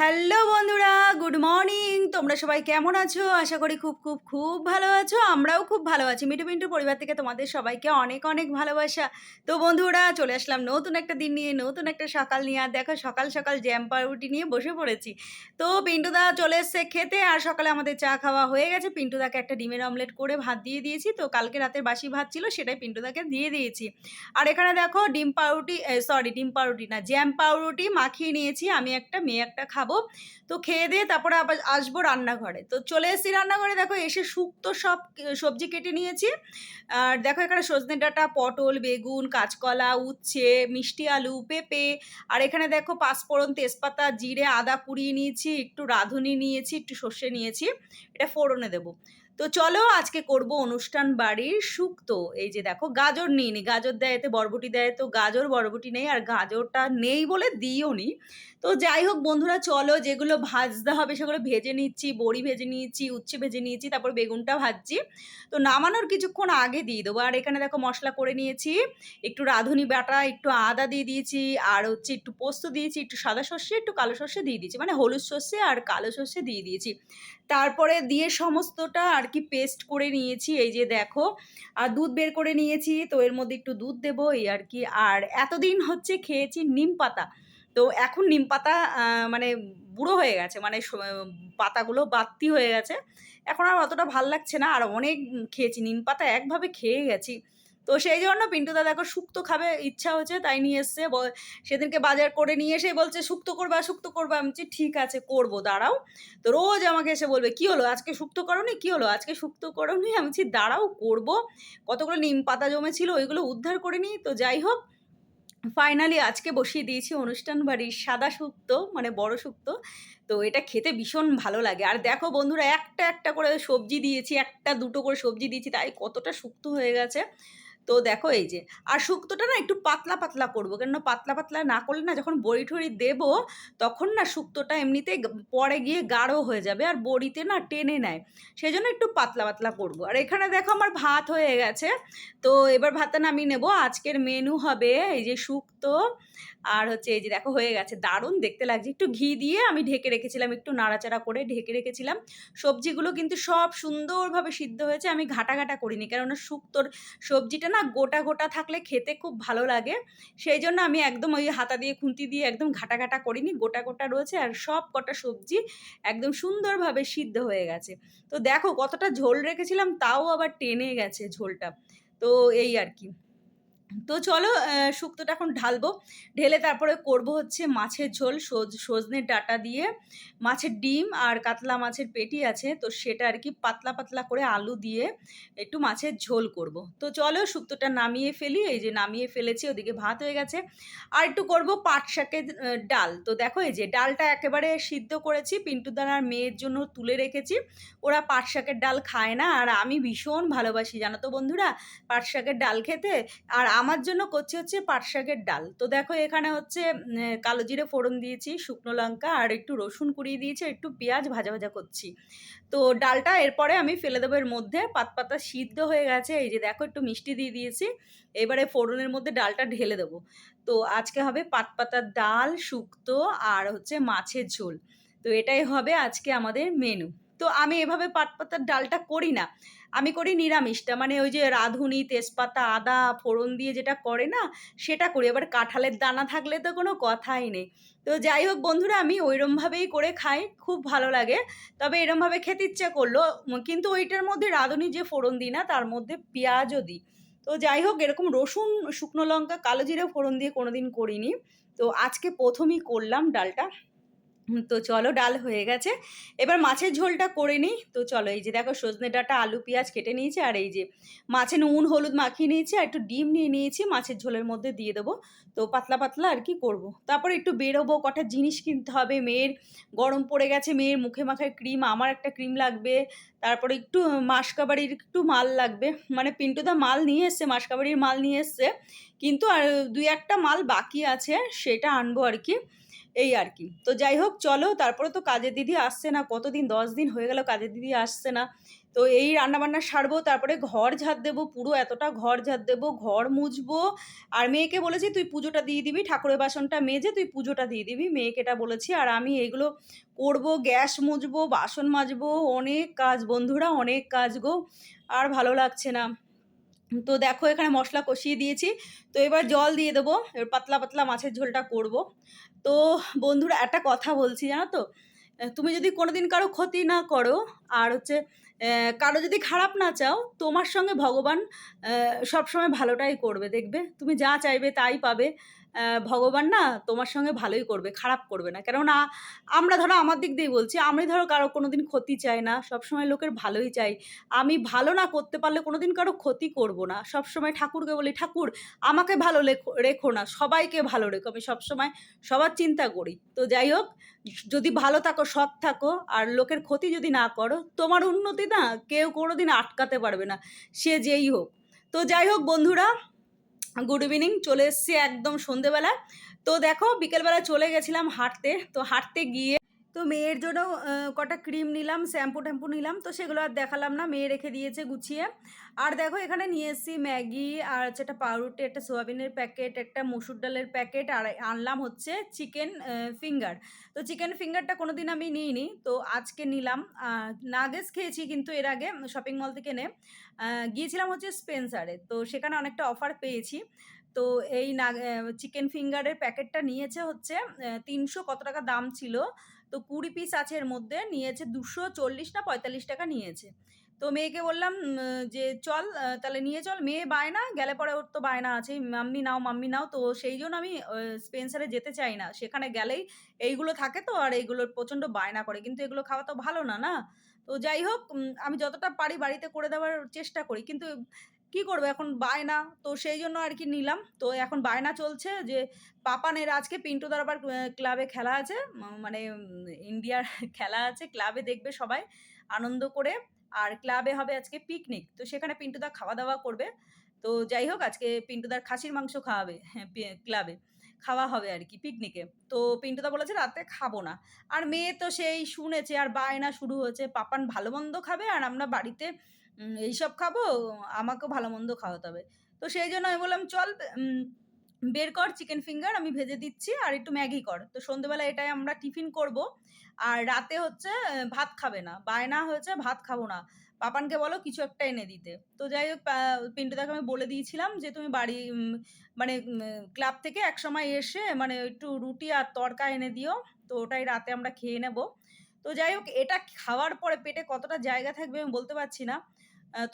Hello বন্ধুরা, good morning. তোমরা সবাই কেমন আছো? আশা করি খুব খুব খুব ভালো আছো। আমরাও খুব ভালো আছি। মিটু মিন্টু পরিবার থেকে তোমাদের সবাইকে অনেক অনেক ভালোবাসা। তো বন্ধুরা, চলে আসলাম নতুন একটা দিন নিয়ে, নতুন একটা সকাল নিয়ে। আর দেখো, সকাল সকাল জ্যাম পাউরুটি নিয়ে বসে পড়েছি। তো পিন্টুদা চলে এসছে খেতে। আর সকালে আমাদের চা খাওয়া হয়ে গেছে। পিন্টুদাকে একটা ডিমের অমলেট করে ভাত দিয়ে দিয়েছি। তো কালকে রাতের বাসি ভাত ছিল, সেটাই পিন্টুদাকে দিয়ে দিয়েছি। আর এখানে দেখো, ডিম পাউরুটি সরি ডিম পাউরুটি না জ্যাম পাউরুটি মাখিয়ে নিয়েছি। আমি একটা, মেয়ে একটা খাব। তো খেয়ে দিয়ে তারপরে আবার আসব রান্নাঘরে। তো চলে এসেছি রান্নাঘরে। দেখো এসে শুক্তো সব সবজি কেটে নিয়েছি। আর দেখো এখানে সজনে ডাঁটা, পটল, বেগুন, কাঁচকলা, উচ্ছে, মিষ্টি আলু, পেঁপে। আর এখানে দেখো পাঁচফোড়ন, তেজপাতা, জিরে, আদা পুড়িয়ে নিয়েছি, একটু রাঁধুনি নিয়েছি, একটু সর্ষে নিয়েছি। এটা ফোড়নে দেবো। তো চলো আজকে করব অনুষ্ঠান বাড়ির শুক্তো এই যে দেখো, গাজর নিই নি গাজর দেয় এতে বরবটি দেয় তো গাজর, বরবটি নেই আর গাজরটা নেই বলে দিও নি। তো যাই হোক বন্ধুরা, চলো যেগুলো ভাজতে হবে সেগুলো ভেজে নিচ্ছি, বড়ি ভেজে নিয়েছি, উচ্ছে ভেজে নিয়েছি, তারপর বেগুনটা ভাজছি। তো নামানোর কিছুক্ষণ আগে দিয়ে দেবো। আর এখানে দেখো মশলা করে নিয়েছি, একটু রাঁধুনি বাটা, একটু আদা দিয়ে দিয়েছি, আর হচ্ছে একটু পোস্ত দিয়েছি, একটু সাদা সর্ষে, একটু কালো সর্ষে দিয়ে দিয়েছি। মানে হলুদ সর্ষে আর কালো সর্ষে দিয়ে দিয়েছি। তারপরে দিয়ে সমস্তটা আর কি পেস্ট করে নিয়েছি, এই যে দেখো। আর দুধ বের করে নিয়েছি, তো এর মধ্যে একটু দুধ দেবো, এই আর কি। আর এতদিন হচ্ছে খেয়েছি নিম পাতা। তো এখন নিম পাতা মানে বুড়ো হয়ে গেছে মানে পাতাগুলো বাত্তি হয়ে গেছে। এখন আর অতটা ভালো লাগছে না, আর অনেক খেয়েছি নিম পাতা, একভাবে খেয়ে গেছি। তো সেই জন্য পিন্টুদা দেখো শুক্তো খাবে, ইচ্ছা হচ্ছে তাই নিয়ে এসছে। সেদিনকে বাজার করে নিয়ে এসে বলছে শুক্তো করবা শুক্তো করবা। আমি বলছি, ঠিক আছে, করব, দাঁড়াও। তো রোজ আমাকে এসে বলবে, কি হলো? আজকে শুক্তো করনি? কি হলো? আজকে শুক্তো করনি? আমি বলছি, দাঁড়াও, করব। কতগুলো নিম পাতা জমেছিল, ওইগুলো উদ্ধার করে নিই। তো যাই হোক, ফাইনালি আজকে বসিয়ে দিয়েছি অনুষ্ঠান বাড়ির সাদা শুক্তো মানে বড় শুক্তো তো এটা খেতে ভীষণ ভালো লাগে। আর দেখো বন্ধুরা, একটা একটা করে সবজি দিয়েছি, একটা দুটো করে সবজি দিয়েছি, তাই কতটা শুক্তো হয়ে গেছে। তো দেখো এই যে, আর শুক্তোটা না একটু পাতলা পাতলা করব। কেননা পাতলা পাতলা না করলে না যখন বড়ি ঠড়ি দেবো, তখন না শুক্তোটা এমনিতে পরে গিয়ে গাঢ় হয়ে যাবে আর বড়িতে না টেনে নেয়। সেই জন্য একটু পাতলা পাতলা করব। আর এখানে দেখো আমার ভাত হয়ে গেছে। তো এবার ভাতটা নামিয়ে নেব। আজকের মেনু হবে এই যে শুক্তো আর হচ্ছে এই যে দেখো হয়ে গেছে দারুণ। দেখতে লাগছে। একটু ঘি দিয়ে আমি ঢেকে রেখেছিলাম, একটু নাড়াচাড়া করে ঢেকে রেখেছিলাম। সবজিগুলো কিন্তু সব সুন্দরভাবে সিদ্ধ হয়েছে। আমি ঘাটা ঘাটা করিনি, কেননা শুক্তোর সবজিটা না গোটা গোটা থাকলে খেতে খুব ভালো লাগে। সেই জন্য আমি একদম ওই হাতা দিয়ে, খুন্তি দিয়ে একদম ঘাটা ঘাটা করিনি। গোটা গোটা রয়েছে আর সব কটা সবজি একদম সুন্দরভাবে সিদ্ধ হয়ে গেছে। তো দেখো কতটা ঝোল রেখেছিলাম, তাও আবার টেনে গেছে ঝোলটা। তো এই আর কি। তো চলো শুক্তোটা এখন ঢালবো। ঢেলে তারপরে করব হচ্ছে মাছের ঝোল সজনের ডাটা দিয়ে। মাছের ডিম আর কাতলা মাছের পেটি আছে, তো সেটা আর কি পাতলা পাতলা করে আলু দিয়ে একটু মাছের ঝোল করব। তো চলো, শুক্তোটা নামিয়ে ফেলি। এই যে নামিয়ে ফেলেছি, ওদিকে ভাত হয়ে গেছে। আর একটু করব পাট শাকের ডাল। তো দেখো, এই যে ডালটা একেবারে সিদ্ধ করেছি, পিন্টু দানার মেয়ের জন্য তুলে রেখেছি। ওরা পাট শাকের ডাল খায় না, আর আমি ভীষণ ভালোবাসি, জানো তো বন্ধুরা? পাট শাকের ডাল খেতে। আর আমার জন্য করছি হচ্ছে পাট শাকের ডাল। তো দেখো এখানে হচ্ছে কালো জিরে ফোড়ন দিয়েছি, শুকনো লঙ্কা আর একটু রসুন কুড়িয়ে দিয়েছি একটু পেঁয়াজ ভাজা ভাজা করছি। তো ডালটা এরপরে আমি ফেলে দেবো এর মধ্যে, পাত পাতা সিদ্ধ হয়ে গেছে, এই যে দেখো একটু মিষ্টি দিয়ে দিয়েছি, এবারে ফোড়নের মধ্যে ডালটা ঢেলে দেবো। তো আজকে হবে পাত পাতার ডাল, শুক্তো আর হচ্ছে মাছের ঝোল। তো এটাই হবে আজকে আমাদের মেনু তো আমি এভাবে পাট পাতার ডালটা করি না। আমি করি নিরামিষটা মানে ওই যে রাঁধুনি, তেজপাতা, আদা, ফোড়ন দিয়ে যেটা করে না, সেটা করি। এবার কাঁঠালের দানা থাকলে তো কোনো কথাই নেই। তো যাই হোক বন্ধুরা, আমি ওইরমভাবেই করে খাই, খুব ভালো লাগে। তবে এরমভাবে খেতে ইচ্ছে করল কিন্তু ওইটার মধ্যে রাঁধুনি যে ফোড়ন দিই না, তার মধ্যে পেঁয়াজও দিই। তো যাই হোক, এরকম রসুন, শুকনো লঙ্কা, কালো জিরে ফোড়ন দিয়ে কোনো দিন করিনি। তো আজকে প্রথমেই করলাম ডালটা। তো চলো ডাল হয়ে গেছে। এবার মাছের ঝোলটা করে নিই। তো চলো এই যে দেখো সজনে ডাটা, আলু, পেঁয়াজ কেটে নিয়েছি আর এই যে মাছে নুন, হলুদ মাখিয়ে নিয়েছি আর একটু ডিম নিয়ে নিয়েছি। মাছের ঝোলের মধ্যে দিয়ে দেবো। তো পাতলা পাতলা আর কি করব। তারপর একটু বেরোবো, কটা জিনিস কিনতে হবে। মেয়ের গরম পড়ে গেছে, মেয়ের মুখে মাখার ক্রিম, আমার একটা ক্রিম লাগবে। তারপরে একটু মাসকাবাড়ির একটু মাল লাগবে। মানে পিন্টুদা মাল নিয়ে এসছে, মাসকাবাড়ির মাল নিয়ে এসছে। কিন্তু আর দুই একটা মাল বাকি আছে, সেটা আনব আর কি। এই আর কি। তো যাই হোক, চলো, তারপরে তো কাজের দিদি আসছে না, কতদিন, দশ দিন হয়ে গেল কাজের দিদি আসছে না। তো এই রান্নাবান্না সারবো, তারপরে ঘর ঝাড় দেবো, পুরো এতটা ঘর ঝাড় দেবো, ঘর মুছবো। আর মেয়েকে বলেছি, তুই পুজোটা দিয়ে দিবি, ঠাকুরের বাসনটা মেজে তুই পুজোটা দিয়ে দিবি। মেয়েকে এটা বলেছি, আর আমি এইগুলো করব, গ্যাস মুছবো, বাসন মাজবো, অনেক কাজ, বন্ধুরা, অনেক কাজ গো, আর ভালো লাগছে না। তো দেখো, এখানে মশলা কষিয়ে দিয়েছি। তো এবার জল দিয়ে দেবো, এবার পাতলা পাতলা মাছের ঝোলটা করব। তো বন্ধুরা একটা কথা বলছি, জানো তো? তুমি যদি কোনোদিন কারও ক্ষতি না করো, আর হচ্ছে কারও যদি খারাপ না চাও, তোমার সঙ্গে ভগবান সবসময় ভালোটাই করবে, দেখবে? তুমি যা চাইবে তাই পাবে। ভগবান না তোমার সঙ্গে ভালোই করবে, খারাপ করবে না। কেননা, আমরা ধরো আমার দিক দিয়ে বলছি, আমি ধরো কারও কোনোদিন ক্ষতি চাই না, সবসময় লোকের ভালোই চাই। আমি ভালো না করতে পারলে কোনোদিন কারও ক্ষতি করব না। সবসময় ঠাকুরকে বলি, ঠাকুর, আমাকে ভালো রেখো না, সবাইকে ভালো রেখো। আমি সবসময় সবার চিন্তা করি। তো যাই হোক, যদি ভালো থাকো, সৎ থাকো, আর লোকের ক্ষতি যদি না করো, তোমার উন্নতি না কেউ কোনোদিন আটকাতে পারবে না, সে যেই হোক। তো যাই হোক বন্ধুরা গুড ইভিনিং চলে এসছি একদম সন্ধেবেলা তো দেখো, বিকেলবেলা চলে গেছিলাম হাঁটতে। তো হাঁটতে গিয়ে তো মেয়ের জন্য কটা ক্রিম নিলাম, শ্যাম্পু ট্যাম্পু নিলাম, তো সেগুলো আর দেখালাম না, মেয়ে রেখে দিয়েছে গুছিয়ে। আর দেখো এখানে নিয়ে এসেছি ম্যাগি, আর হচ্ছে একটা পাউরুটি, একটা সোয়াবিনের প্যাকেট, একটা মসুর ডালের প্যাকেট, আর আনলাম হচ্ছে চিকেন ফিঙ্গার। তো চিকেন ফিঙ্গারটা কোনো দিন আমি নিইনি, তো আজকে নিলাম। নাগেস খেয়েছি কিন্তু এর আগে শপিং মল থেকে নে গিয়েছিলাম হচ্ছে স্পেন্সারে, তো সেখানে অনেকটা অফার পেয়েছি। তো এই চিকেন ফিঙ্গারের প্যাকেটটা নিয়েছে হচ্ছে তিনশো কত টাকা দাম ছিল তো কুড়ি পিস আছে এর মধ্যে, নিয়েছে দুশো চল্লিশ না পঁয়তাল্লিশ টাকা নিয়েছে। তো মেয়েকে বললাম যে চল তাহলে নিয়ে চল। মেয়ে বায়না, গেলে পরে ওর তো বায়না আছে মাম্মি নাও মাম্মি নাও। তো সেই জন্য আমি স্পেন্সারে যেতে চাই না। সেখানে গেলেই এইগুলো থাকে তো, আর এইগুলোর প্রচণ্ড বায়না করে। কিন্তু এগুলো খাওয়া তো ভালো না না? তো যাই হোক আমি যতটা পারি বাড়িতে করে দেওয়ার চেষ্টা করি। কিন্তু কি করব? এখন বায়না। তো সেই জন্য আর কি নিলাম। তো এখন বায়না চলছে যে পাপানের আজকে পিন্টুদার আবার ক্লাবে খেলা আছে। মানে ইন্ডিয়ার খেলা আছে। ক্লাবে দেখবে সবাই আনন্দ করে। আর ক্লাবে হবে আজকে পিকনিক তো সেখানে পিন্টুদা খাওয়া দাওয়া করবে। তো যাই হোক, আজকে পিন্টুদার খাসির মাংস খাওয়াবে। হ্যাঁ ক্লাবে খাওয়া হবে আর কি পিকনিকে তো পিন্টুদা বলেছে, রাতে খাব না। আর মেয়ে তো সেই শুনেছে, আর বায়না শুরু হয়েছে। পাপান ভালো মন্দ খাবে, আর আমরা বাড়িতে এইসব খাব, আমাকেও ভালো মন্দ খাওয়াতে হবে। তো সেই জন্য আমি বললাম, চল বের কর চিকেন ফিঙ্গার আমি ভেজে দিচ্ছি, আর একটু ম্যাগি কর। তো সন্ধেবেলা এটাই আমরা টিফিন করব। আর রাতে হচ্ছে ভাত খাবে না, বায়না হয়েছে, ভাত খাব না। পাপানকে বলো কিছু একটা এনে দিতে। তো যাই হোক, পা- পিন্টুদাকে আমি বলে দিয়েছিলাম যে, তুমি বাড়ি মানে ক্লাব থেকে এক সময় এসে মানে একটু রুটি আর তড়কা এনে দিও। তো ওটাই রাতে আমরা খেয়ে নেব। তো যাই হোক, এটা খাওয়ার পরে পেটে কতটা জায়গা থাকবে আমি বলতে পারছি না।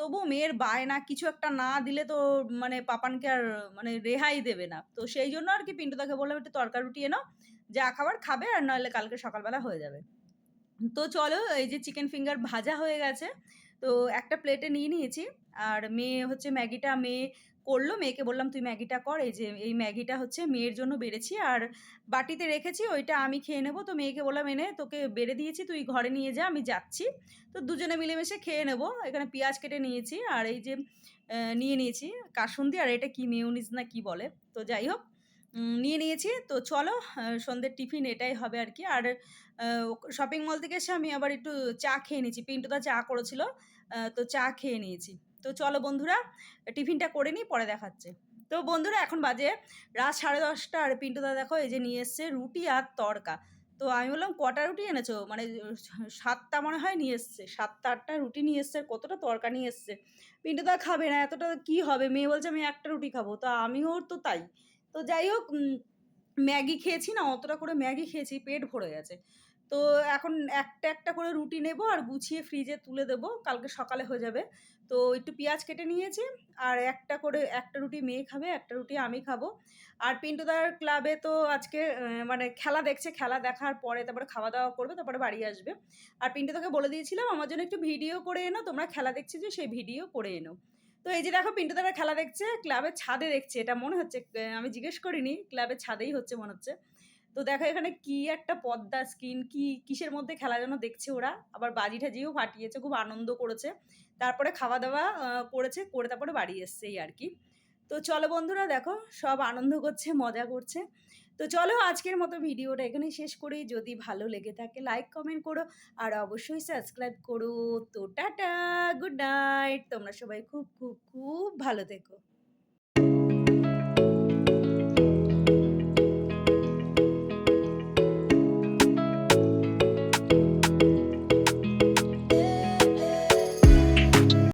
তবু মেয়ের বায়না কিছু একটা না দিলে তো মানে পাপানকে আর মানে রেহাই দেবে না। তো সেই জন্য আর কি পিন্টু পিন্টুদাকে বললাম, একটু তরকার রুটি এনো যা খাবার খাবে আর নাহলে কালকে সকালবেলা হয়ে যাবে। তো চলো, এই যে চিকেন ফিঙ্গার ভাজা হয়ে গেছে। তো একটা প্লেটে নিয়ে নিয়েছি। আর মেয়ে হচ্ছে ম্যাগিটা, মেয়ে করল। মেয়েকে বললাম, তুই ম্যাগিটা কর, এই যে, এই ম্যাগিটা হচ্ছে মেয়ের জন্য বেড়েছি আর বাটিতে রেখেছি, ওইটা আমি খেয়ে নেব। তো মেয়েকে বললাম, এনে তোকে বেড়ে দিয়েছি, তুই ঘরে নিয়ে যা, আমি যাচ্ছি। তো দুজনে মিলেমিশে খেয়ে নেব। এখানে পেঁয়াজ কেটে নিয়েছি আর এই যে নিয়ে নিয়েছি কাসুন্দি, আর এটা কি মেয়নিজ না কি বলে? তো যাই হোক নিয়ে নিয়েছি। তো চলো সন্ধ্যের টিফিন এটাই হবে আর কি। আর শপিং মল থেকে এসে আমি আবার একটু চা খেয়ে নিয়েছি। পিন্টুদা চা করেছিল তো চা খেয়ে নিয়েছি। তো চলো বন্ধুরা, টিফিনটা করে নিই, পরে দেখাচ্ছে। তো বন্ধুরা, এখন বাজে রাত সাড়ে দশটা। আর পিন্টুদা দেখো, এই যে নিয়ে এসছে রুটি আর তড়কা। তো আমি বললাম, কটা রুটি এনেছো? মানে সাতটা মনে হয় নিয়ে এসছে। সাতটা আটটা রুটি নিয়ে এসছে কতটা তড়কা নিয়ে এসছে। পিন্টুদা খাবে না, এতটা কি হবে? মেয়ে বলছে, আমি একটা রুটি খাব। তো আমিও তো তাই। তো যাই হোক ম্যাগি খেয়েছি না, অতটা করে ম্যাগি খেয়েছি, পেট ভরে গেছে। তো এখন একটা একটা করে রুটি নেব, আর গুছিয়ে ফ্রিজে তুলে দেবো। কালকে সকালে হয়ে যাবে। তো একটু পেঁয়াজ কেটে নিয়েছি আর একটা করে, একটা রুটি মেয়ে খাবে, একটা রুটি আমি খাব। আর পিন্টুদার ক্লাবে তো আজকে মানে খেলা দেখছে, খেলা দেখার পরে তারপরে খাওয়া দাওয়া করবে, তারপরে বাড়ি আসবে। আর পিন্টুদাকে বলে দিয়েছিলাম, আমার জন্য একটু ভিডিও করে এনো, তোমরা খেলা দেখছি যে সেই ভিডিও করে এনো। তো এই যে দেখো পিন্টুদারা খেলা দেখছে ক্লাবের ছাদে দেখছে, এটা মনে হচ্ছে আমি জিজ্ঞেস করিনি ক্লাবের ছাদেই হচ্ছে মনে হচ্ছে। তো দেখো এখানে কি একটা পদ্মা স্ক্রিন কি কিসের মধ্যে খেলা যেন দেখছে ওরা? আবার বাজি ঠাজিও ফাটিয়েছে, খুব আনন্দ করেছে। তারপরে খাওয়া দাওয়া করেছে, করে তারপরে বাড়ি এসছে আর কি। তো চলো বন্ধুরা, দেখো সব আনন্দ করছে, মজা করছে। তো চলো আজকের মতো ভিডিওটা এখানেই শেষ করি। যদি ভালো লেগে থাকে লাইক কমেন্ট করো। আর অবশ্যই সাবস্ক্রাইব করো। তো টাটা গুড নাইট তোমরা সবাই খুব খুব খুব ভালো থেকো।